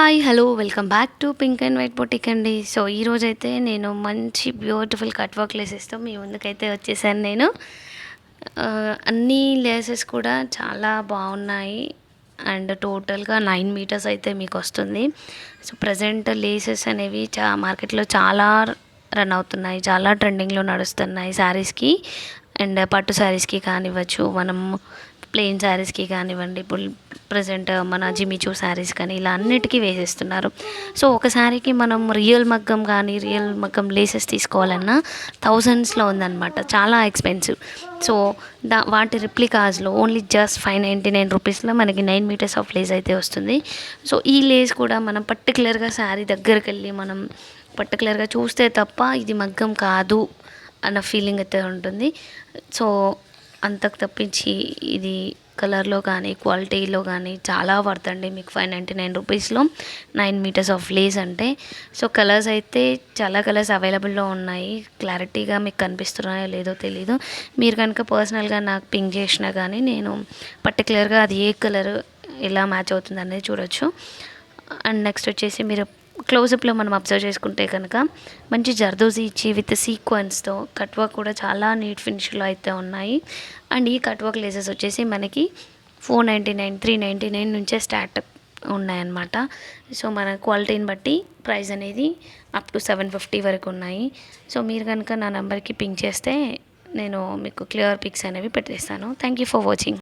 Hi hello welcome back to pink and white boutique అండి. So ఈరోజైతే అయితే నేను మంచి బ్యూటిఫుల్ కట్ వర్క్ లేసెస్తో. మీ ముందుకైతే వచ్చేసాను నేను. అన్ని లేసెస్ కూడా చాలా బాగున్నాయి. అండ్ టోటల్గా నైన్ మీటర్స్ అయితే మీకు వస్తుంది. సో ప్రజెంట్ లేసెస్ అనేవి చా మార్కెట్లో చాలా రన్ అవుతున్నాయి. చాలా ట్రెండింగ్లో నడుస్తున్నాయి శారీస్కి. అండ్ పట్టు శారీస్కి కానివ్వచ్చు మనం ప్లెయిన్ శారీస్కి కానివ్వండి ఇప్పుడు ప్రజెంట్ మన జిమిచూ శారీస్ కానీ ఇలా అన్నిటికీ వేసేస్తున్నారు. సో ఒక శారీకి మనం రియల్ మగ్గం కానీ రియల్ మగ్గం లేసెస్ తీసుకోవాలన్నా థౌజండ్స్లో ఉందన్నమాట. చాలా ఎక్స్పెన్సివ్. సో దా వాటి రిప్లికాస్లో only just five ninety nine రూపీస్లో మనకి నైన్ మీటర్స్ ఆఫ్ లేస్ అయితే వస్తుంది. సో ఈ లేస్ కూడా మనం పర్టికులర్గా శారీ దగ్గరికి వెళ్ళి మనం పర్టికులర్గా చూస్తే తప్ప ఇది మగ్గం కాదు అన్న ఫీలింగ్ అయితే ఉంటుంది. సో అంతకు తప్పించి ఇది కలర్లో కానీ క్వాలిటీలో కానీ చాలా పడుతుంది మీకు ఫైవ్ నైంటీ నైన్ రూపీస్లో. నైన్ మీటర్స్ ఆఫ్ లేస్ అంటే. సో కలర్స్ అయితే చాలా కలర్స్ అవైలబుల్లో ఉన్నాయి. క్లారిటీగా మీకు కనిపిస్తున్నాయో లేదో తెలీదు. మీరు కనుక పర్సనల్గా నాకు పింక్ చేసినా కానీ నేను పర్టికులర్గా అది ఏ కలర్ ఎలా మ్యాచ్ అవుతుంది అనేది చూడొచ్చు. అండ్ నెక్స్ట్ వచ్చేసి మీరు క్లోజప్లో మనం అబ్జర్వ్ చేసుకుంటే కనుక మంచి జర్దోజీ ఇచ్చి విత్ సీక్వెన్స్తో కట్ వర్క్ కూడా చాలా నీట్ ఫినిష్లో అయితే ఉన్నాయి. అండ్ ఈ కట్ వర్క్ లేసెస్ వచ్చేసి మనకి four ninety nine three ninety nine నుంచే స్టార్ట్ ఉన్నాయన్నమాట. సో మన క్వాలిటీని బట్టి ప్రైస్ అనేది అప్ టు సెవెన్ ఫిఫ్టీ వరకు ఉన్నాయి. సో మీరు కనుక నా నెంబర్కి పింక్ చేస్తే నేను మీకు క్లియర్ పిక్స్ అనేవి పెట్టేస్తాను. Thank you for watching